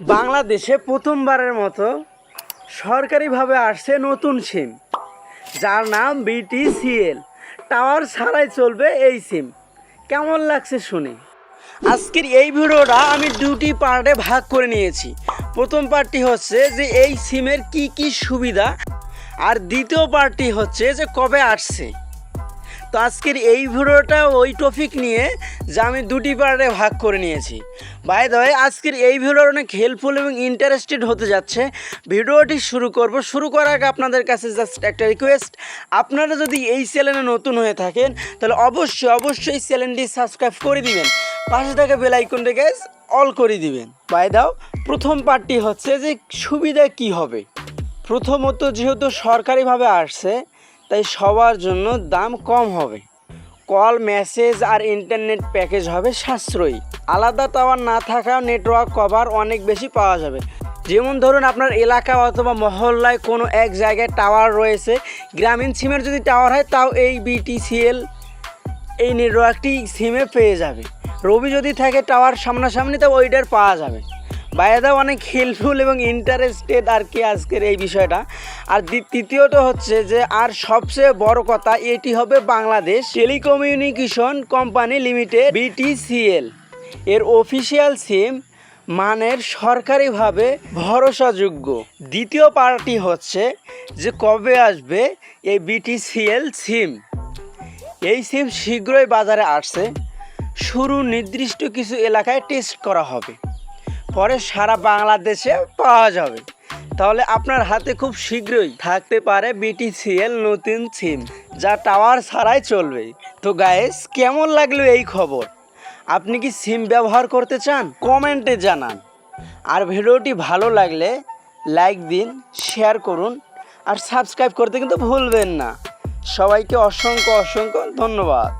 বাংলাদেশে প্রথমবারের মতো সরকারিভাবে আসছে নতুন সিম, যার নাম বিটিসিএল টাওয়ার ছাড়াই চলবে এই সিম। কেমন লাগছে শুনে? আজকের এই ভিডিওটা আমি দুটি পার্টে ভাগ করে নিয়েছি। প্রথম পার্টটি হচ্ছে যে এই সিমের কি কি সুবিধা, আর দ্বিতীয় পার্টটি হচ্ছে যে কবে আসছে। তো আজকের এই ভিডিওটা ওই টপিক নিয়ে যা আমি দুটি পার্টে ভাগ করে নিয়েছি। বাই দয় আজকের এই ভিডিওর অনেক হেল্পফুল এবং ইন্টারেস্টেড হতে যাচ্ছে। ভিডিওটি শুরু করব। শুরু করার আগে আপনাদের কাছে জাস্ট একটা রিকোয়েস্ট আপনারা যদি এই চ্যানেলে নতুন হয়ে থাকেন, তাহলে অবশ্যই অবশ্যই চ্যানেলটি সাবস্ক্রাইব করে দিবেন। পাশে থাকা বেল আইকনটাকে অল করে দিবেন। বাই দাও প্রথম পার্টটি হচ্ছে যে সুবিধা কি হবে? প্রথমত যেহেতু সরকারিভাবে আসছে তাই সবার জন্য দাম কম হবে। কল, মেসেজ আর ইন্টারনেট প্যাকেজ হবে সাশ্রয়ী। আলাদা টাওয়ার না থাকাও নেটওয়ার্ক কভার অনেক বেশি পাওয়া যাবে। যেমন ধরুন আপনার এলাকা অথবা মহল্লায় কোনো এক জায়গায় টাওয়ার রয়েছে। গ্রামীণ সিমের যদি টাওয়ার হয়, তাও এই বিটিসিএল এই নেটওয়ার্কটি সিমে পেয়ে যাবে। রবি যদি থাকে টাওয়ার সামনাসামনি তো ওইটার পাওয়া যাবে। বাইরেও অনেক হেল্পফুল এবং ইন্টারেস্টেড আর কি আজকের এই বিষয়টা। আর তৃতীয়ত হচ্ছে যে, আর সবচেয়ে বড় কথা, এটি হবে Bangladesh telecommunication company limited, BTCL. এর অফিসিয়াল সিম মানের সরকারিভাবে ভরসাযোগ্য। দ্বিতীয় পার্টি হচ্ছে যে, কবে আসবে এই বিটিসিএল সিম এই সিম শীঘ্রই বাজারে আসছে। শুরু নির্দিষ্ট কিছু এলাকায় টেস্ট করা হবে। পরে সারা বাংলাদেশে পাওয়া যাবে। তাহলে আপনার হাতে খুব শীঘ্রই থাকতে পারে বিটিসিএল নতুন সিম যা টাওয়ার ছাড়াই চলবে। তো গায়েস কেমন লাগল এই খবর? আপনি কি সিম ব্যবহার করতে চান? কমেন্টে জানান। আর ভিডিওটি ভালো লাগলে লাইক দিন শেয়ার করুন, আর সাবস্ক্রাইব করতে কিন্তু ভুলবেন না। সবাইকে অসংখ্য অসংখ্য ধন্যবাদ।